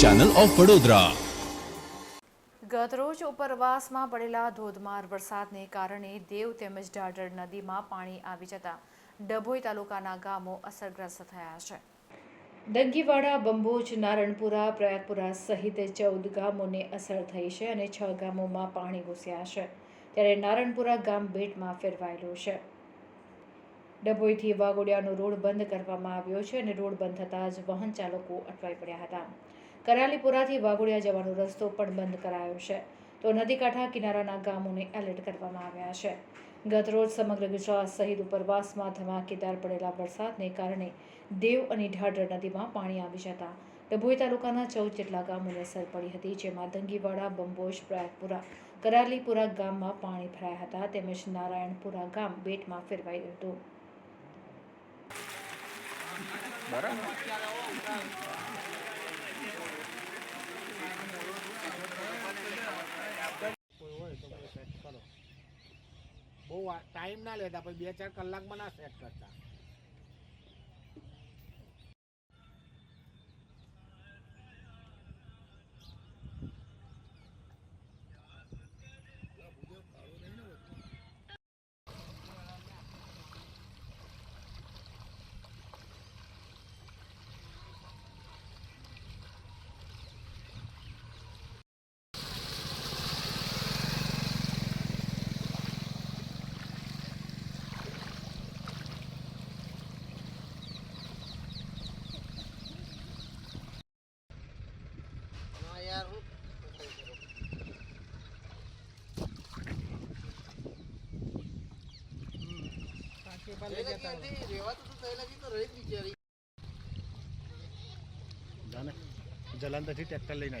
Channel of Vadodara ગતરોજ ઉપરવાસમાં પડેલા ધોધમાર વરસાદને કારણે દેવ તેમજ ઢાઢર નદીમાં પાણી આવી જતા ડભોઈ તાલુકાના ગામો અસરગ્રસ્ત થયા છે. દંગીવાડા બંબોજ નારણપુરા પ્રયાગપુરા સહિત ચૌદ ગામોને અસર થઈ છે અને છ ગામોમાં પાણી ઘૂસ્યા છે. ત્યારે નારણપુરા ગામ બેટમાં ફેરવાયેલું છે. ડભોઈથી વાઘોડિયાનો રોડ બંધ કરવામાં આવ્યો છે અને રોડ બંધ થતાં જ વાહન ચાલકો અટવાઈ પડ્યા હતા. કરાલીપુરાથી વાઘોડિયા જવાનો રસ્તો પણ બંધ કરાયો છે. તો નદીકાંઠા કિનારાના ગામોને એલર્ટ કરવામાં આવ્યા છે. ગતરોજ સમગ્ર ગુજરાત સહિત ઉપરવાસમાં ધમાકેદાર પડેલા વરસાદને કારણે દેવ અને ઢાઢર નદીમાં પાણી આવી જતા ડભોઈ તાલુકાના ચૌદ જેટલા ગામોને અસર પડી હતી, જેમાં દંગીવાડા બંબોશ પ્રયાગપુરા, કરાલીપુરા ગામમાં પાણી ભરાયા હતા. તેમજ નારાયણપુરા ગામ બેટમાં ફેરવાયું હતું. કોઈ હોય તો બહુ ટાઈમ ના લેતા પછી બે ચાર કલાકમાં ના સેટ કરતા. જલંધરથી ટ્રેક્ટર લઈને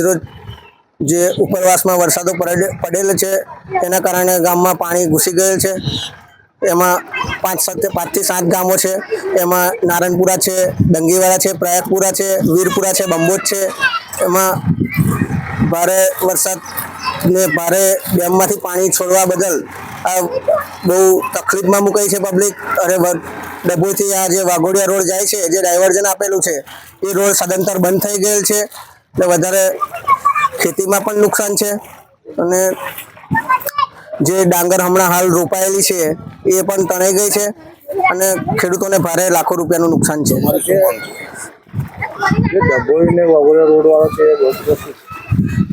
રોજ જે ઉપરવાસમાં વરસાદો પડે- પડેલો છે તેના કારણે ગામમાં પાણી ઘૂસી ગયેલ છે. એમાં પાંચ સાત પાંચથી સાત ગામો છે. એમાં નારણપુરા છે ડંગીવાળા છે, પ્રયાગપુરા છે, વીરપુરા છે, બંબોજ છે. એમાં ભારે વરસાદને ભારે ડેમમાંથી પાણી છોડવા બદલ આ બહુ તકલીફમાં મુકાઈ છે પબ્લિક અને ડભોઈથી આ જે વાઘોડિયા રોડ જાય છે, જે ડાયવર્ઝન આપેલું છે, એ રોડ સદંતર બંધ થઈ ગયેલ છે. એટલે વધારે ખેતીમાં પણ નુકસાન છે. અને જે ડાંગર હમણાં હાલ રોપાયેલી છે એ પણ તણાઈ ગઈ છે અને ખેડૂતોને ભારે લાખો રૂપિયાનું નુકસાન છે.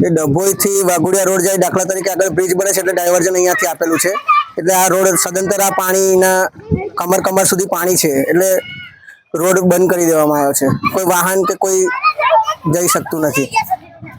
એ ડભોઈથી વાઘોડિયા રોડ જાય દાખલા તરીકે આગળ બ્રિજ બને છે એટલે ડાયવર્ઝન અહીંયાથી આપેલું છે. એટલે આ રોડ સદંતર આ પાણીના કમર કમર સુધી પાણી છે એટલે રોડ બંધ કરી દેવામાં આવ્યો છે. કોઈ વાહન કે કોઈ જઈ શકતું નથી.